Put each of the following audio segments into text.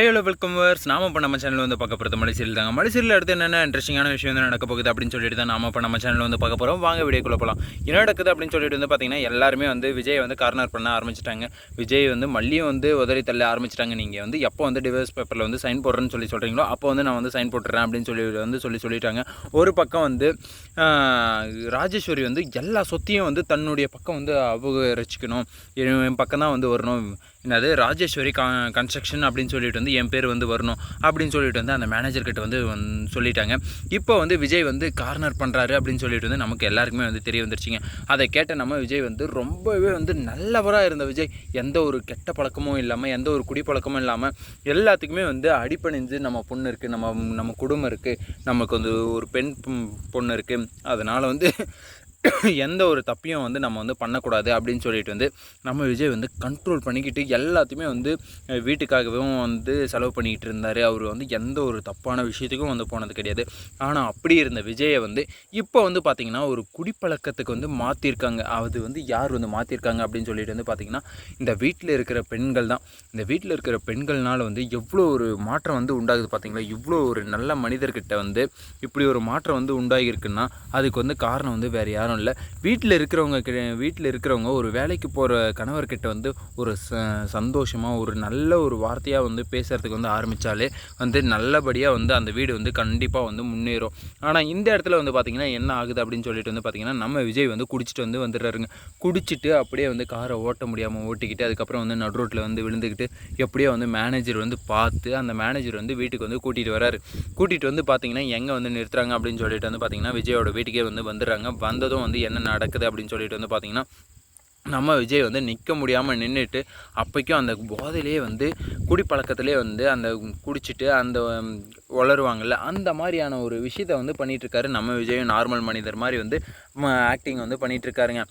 Hello welcome verse நாம இப்போ நம்ம சேனல் வந்து பார்க்க போகிறது மலைசீரியல் தாங்க. மலைசீரியல் அடுத்து என்னென்ன இன்ட்ரெஸ்டிங்கான விஷயம் வந்து நடக்க போகுது அப்படின்னு சொல்லிட்டு தான் நாம இப்போ நம்ம சேனல் வந்து பார்க்க போகிறோம் வாங்க வீடியோக்குள்ள போகலாம் என்ன நடக்குது அப்படின்னு சொல்லிட்டு வந்து பார்த்தீங்கன்னா எல்லாருமே வந்து விஜய் வந்து கார்னர் பண்ண ஆரம்பிச்சிட்டாங்க. விஜய் வந்து மல்லியும் வந்து உதறி தள்ள ஆரம்பிச்சிட்டாங்க. நீங்கள் வந்து எப்போ வந்து டிவோர்ஸ் பேப்பரில் வந்து சைன் போடுறேன்னு சொல்லி சொல்கிறீங்களோ அப்போ வந்து நான் வந்து சைன் போட்டுறேன் அப்படின்னு சொல்லி வந்து சொல்லி சொல்லிட்டாங்க. ஒரு பக்கம் வந்து ராஜேஸ்வரி வந்து எல்லா சொத்தையும் வந்து தன்னுடைய பக்கம் வந்து அபகரிச்சிக்கணும். என் பக்கம் தான் வந்து வரணும். என்னது? ராஜேஸ்வரி கன்ஸ்ட்ரக்ஷன் அப்படின்னு சொல்லிட்டு வந்து என் பேர் வந்து வரணும் அப்படின்னு சொல்லிட்டு வந்து அந்த மேனேஜர்கிட்ட வந்து சொல்லிட்டாங்க. இப்போ வந்து விஜய் வந்து கார்னர் பண்ணுறாரு அப்படின்னு சொல்லிட்டு வந்து நமக்கு எல்லாருக்குமே வந்து தெரிய வந்துருச்சுங்க. அதை கேட்ட நம்ம விஜய் வந்து ரொம்பவே வந்து நல்லவராக இருந்த விஜய். எந்த ஒரு கெட்ட பழக்கமும் இல்லாமல் எந்த ஒரு குடிப்பழக்கமும் இல்லாமல் எல்லாத்துக்குமே வந்து அடிப்பணிஞ்சு நம்ம பொண்ணு இருக்குது நம்ம நம்ம குடும்பம் இருக்குது நமக்கு வந்து ஒரு பெண் பொண்ணு இருக்குது அதனால் வந்து எந்த ஒரு தப்பையும் வந்து நம்ம வந்து பண்ணக்கூடாது அப்படின்னு சொல்லிட்டு வந்து நம்ம விஜய் வந்து கண்ட்ரோல் பண்ணிக்கிட்டு எல்லாத்தையுமே வந்து வீட்டுக்காகவும் வந்து செலவு பண்ணிக்கிட்டு இருந்தார். அவர் வந்து எந்த ஒரு தப்பான விஷயத்துக்கும் வந்து போனது கிடையாது. ஆனால் அப்படி இருந்த விஜயை வந்து இப்போ வந்து பார்த்திங்கன்னா ஒரு குடிப்பழக்கத்துக்கு வந்து மாற்றிருக்காங்க அது வந்து யார் வந்து மாற்றிருக்காங்க அப்படின்னு சொல்லிட்டு வந்து பார்த்திங்கன்னா இந்த வீட்டில் இருக்கிற பெண்கள் தான். இந்த வீட்டில் இருக்கிற பெண்கள்னால வந்து எவ்வளோ ஒரு மாற்றம் வந்து உண்டாகுது பார்த்திங்களா இவ்வளோ ஒரு நல்ல மனிதர்கிட்ட வந்து இப்படி ஒரு மாற்றம் வந்து உண்டாகிருக்குன்னா அதுக்கு வந்து காரணம் வந்து வேறு யாரும் இல்லை வீட்டில் இருக்கிறவங்க கி வீட்டில் இருக்கிறவங்க ஒரு வேலைக்கு போகிற கணவர்கிட்ட வந்து ஒரு ச சந்தோஷமாக ஒரு நல்ல ஒரு வார்த்தையாக வந்து பேசுகிறதுக்கு வந்து ஆரம்பித்தாலே வந்து நல்லபடியாக வந்து அந்த வீடு வந்து கண்டிப்பாக வந்து முன்னேறும். ஆனால் இந்த இடத்துல வந்து பார்த்திங்கன்னா என்ன ஆகுது அப்படின்னு சொல்லிட்டு வந்து பார்த்திங்கன்னா நம்ம விஜய் வந்து குடிச்சிட்டு வந்து வந்துடுறாருங்க. குடிச்சிட்டு அப்படியே வந்து காரை ஓட்ட முடியாமல் ஓட்டிக்கிட்டு அதுக்கப்புறம் வந்து நடு ரோட்டில் வந்து விழுந்துக்கிட்டு எப்படியோ வந்து மேனேஜர் வந்து பார்த்து அந்த மேனேஜர் வந்து வீட்டுக்கு வந்து கூட்டிகிட்டு வராரு. கூட்டிகிட்டு வந்து பார்த்திங்கன்னா எங்கே வந்து நிறுத்துறாங்க அப்படின்னு சொல்லிட்டு வந்து பார்த்தீங்கன்னா விஜயோட வீட்டுக்கே வந்து வந்துடுறாங்க. வந்ததும் வந்து என்ன நடக்குது அப்படின்னு சொல்லிட்டு வந்து பார்த்தீங்கன்னா நம்ம விஜய் வந்து நிற்க முடியாமல் நின்றுட்டு அப்போக்கும் அந்த போதையிலே வந்து குடிப்பழக்கத்திலே வந்து அந்த குடிச்சிட்டு அந்த வளருவாங்கள்ல அந்த மாதிரியான ஒரு விஷயத்த வந்து பண்ணிட்டு இருக்காரு நம்ம விஜயும் நார்மல் மனிதர் மாதிரி வந்து ஆக்டிங் வந்து பண்ணிகிட்டு இருக்காருங்க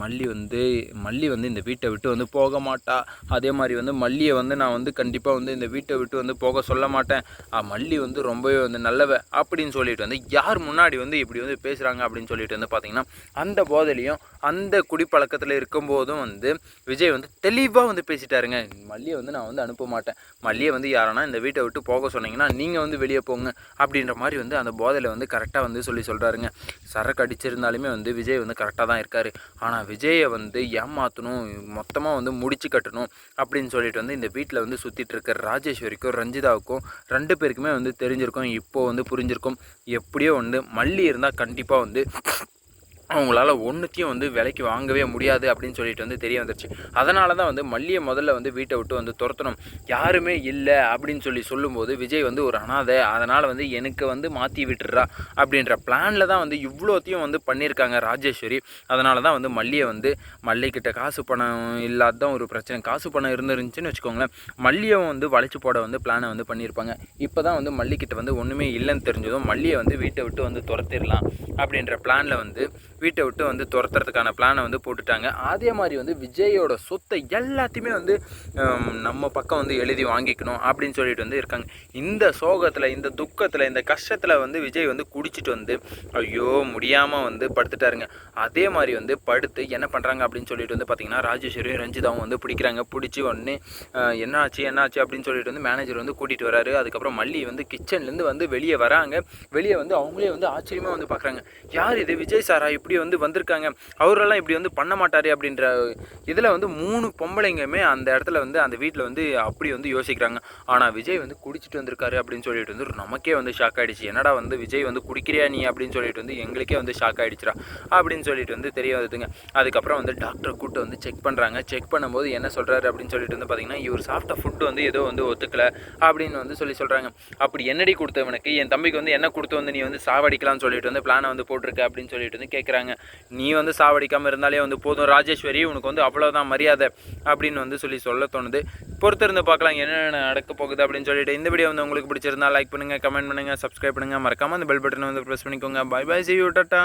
மல்லி வந்து மல்லி வந்து இந்த வீட்டை விட்டு வந்து போக மாட்டா. அதே மாதிரி வந்து மல்லியை வந்து நான் வந்து கண்டிப்பாக வந்து இந்த வீட்டை விட்டு வந்து போக சொல்ல மாட்டேன். ஆ, மல்லி வந்து ரொம்பவே வந்து நல்லவ அப்படின்னு சொல்லிட்டு வந்து யார் முன்னாடி வந்து இப்படி வந்து பேசுகிறாங்க அப்படின்னு சொல்லிட்டு வந்து பார்த்தீங்கன்னா அந்த போதையிலையும் அந்த குடிப்பழக்கத்தில் இருக்கும்போதும் வந்து விஜய் வந்து தெளிவாக வந்து பேசிட்டாருங்க. மல்லியை வந்து நான் வந்து அனுப்ப மாட்டேன். மல்லியை வந்து யாரானா இந்த வீட்டை விட்டு போக சொன்னீங்கன்னா நீங்கள் வந்து வெளியே போங்க அப்படின்ற மாதிரி வந்து அந்த போதையில் வந்து கரெக்டாக வந்து சொல்லி சொல்கிறாருங்க சரக்கு அடிச்சிருந்தா வந்து விஜய் வந்து கரெக்டாக தான் இருக்கார். ஆனால் விஜயை வந்து ஏமாற்றணும் மொத்தமாக வந்து முடிச்சு கட்டணும் அப்படின்னு சொல்லிட்டு வந்து இந்த வீட்டில் வந்து சுற்றிட்டு இருக்கிற ராஜேஸ்வரிக்கும் ரஞ்சிதாவுக்கும் ரெண்டு பேருக்குமே வந்து தெரிஞ்சிருக்கும் இப்போ வந்து புரிஞ்சிருக்கும். எப்படியோ வந்து மல்லி இருந்தால் கண்டிப்பாக வந்து அவங்களால ஒன்றுத்தையும் வந்து விலைக்கு வாங்கவே முடியாது அப்படின்னு சொல்லிட்டு வந்து தெரிய வந்துருச்சு. அதனால தான் வந்து மல்லியை முதல்ல வந்து வீட்டை விட்டு வந்து துரத்தணும். யாருமே இல்லை அப்படின்னு சொல்லி சொல்லும்போது விஜய் வந்து ஒரு அனாதை. அதனால் வந்து எனக்கு வந்து மாற்றி விட்டுறா அப்படின்ற பிளானில் தான் வந்து இவ்வளோத்தையும் வந்து பண்ணியிருக்காங்க ராஜேஸ்வரி. அதனால தான் வந்து மல்லியை வந்து மல்லிக்கிட்ட காசு பணம் இல்லாதான் ஒரு பிரச்சனை. காசு பணம் இருந்துருந்துச்சுன்னு வச்சுக்கோங்களேன் மல்லியை வந்து வளைச்சு போட வந்து பிளானை வந்து பண்ணியிருப்பாங்க. இப்போ தான் வந்து மல்லிக்கிட்ட வந்து ஒன்றுமே இல்லைன்னு தெரிஞ்சதும் மல்லியை வந்து வீட்டை விட்டு வந்து துரத்திடலாம் அப்படின்ற பிளானில் வந்து வீட்டை விட்டு வந்து துரத்துறதுக்கான பிளானை வந்து போட்டுட்டாங்க. அதே மாதிரி வந்து விஜயோட சொத்தை எல்லாத்தையுமே வந்து நம்ம பக்கம் வந்து எழுதி வாங்கிக்கணும் அப்படின்னு சொல்லிட்டு வந்து இருக்காங்க. இந்த சோகத்தில் இந்த துக்கத்தில் இந்த கஷ்டத்தில் வந்து விஜய் வந்து குடிச்சிட்டு வந்து ஐயோ முடியாமல் வந்து படுத்துட்டாருங்க. அதே மாதிரி வந்து படுத்து என்ன பண்ணுறாங்க அப்படின்னு சொல்லிட்டு வந்து பார்த்தீங்கன்னா ராஜேஸ்வரியும் ரஞ்சிதாவும் வந்து பிடிக்கிறாங்க. பிடிச்சி உடனே என்னாச்சு என்ன ஆச்சு என்ன ஆச்சு அப்படின்னு சொல்லிட்டு வந்து மேனேஜர் வந்து கூட்டிகிட்டு வராரு. அதுக்கப்புறம் மல்லி வந்து கிச்சன்லேருந்து வந்து வெளியே வராங்க. வெளியே வந்து அவங்களே வந்து ஆச்சரியமாக வந்து பார்க்குறாங்க யார் இது? விஜய் சாரா இப்படி வந்து வந்திருக்காங்க. அவரெல்லாம் இப்படி வந்து பண்ண மாட்டார் அப்படின்ற இதில் வந்து மூணு பொம்பளைங்களுமே அந்த இடத்துல வந்து அந்த வீட்டில் வந்து அப்படி வந்து யோசிக்கிறாங்க. ஆனால் விஜய் வந்து குடிச்சிட்டு வந்திருக்காரு அப்படின்னு சொல்லிட்டு வந்து நமக்கே வந்து ஷாக் ஆகிடுச்சு என்னடா வந்து விஜய் வந்து குடிக்கிறியா நீ அப்படின்னு சொல்லிட்டு வந்து எங்களுக்கே வந்து ஷாக் ஆகிடுச்சிடா அப்படின்னு சொல்லிட்டு வந்து தெரிய வருதுங்க. அதுக்கப்புறம் வந்து டாக்டரை கூட்டு வந்து செக் பண்ணுறாங்க செக் பண்ணும்போது என்ன சொல்கிறாரு அப்படின்னு சொல்லிட்டு வந்து பார்த்தீங்கன்னா இவர் சாப்பிட்ட ஃபுட்டு வந்து ஏதோ வந்து ஒத்துக்கல அப்படின்னு வந்து சொல்லி சொல்கிறாங்க அப்படி என்னடி கொடுத்தவனுக்கு? என் தம்பிக்கு வந்து என்ன கொடுத்து வந்து நீ வந்து சாவடிக்கலாம்னு சொல்லிட்டு வந்து பிளானை வந்து போட்டிருக்க அப்படின்னு சொல்லிட்டு வந்து கேட்குறாங்க நீ வந்து சாவடிக்காமல் இருந்தாலே வந்து போதும். ராஜேஸ்வரி உனக்கு வந்து அவ்வளோதான் மரியாதை அப்படின்னு வந்து சொல்லி சொல்ல தோணுது. பொறுத்திருந்து பார்க்கலாம் என்னென்ன நடக்க போகுது அப்படின்னு சொல்லிட்டு இந்த வீடியோ வந்து உங்களுக்கு பிடிச்சிருந்தா லைக் பண்ணுங்கள் கமெண்ட் பண்ணுங்கள் சப்ஸ்கிரைப் பண்ணுங்கள் மறக்காமல் அந்த பெல் பட்டனை வந்து ப்ரெஸ் பண்ணிக்கோங்க. Bye bye see you tata.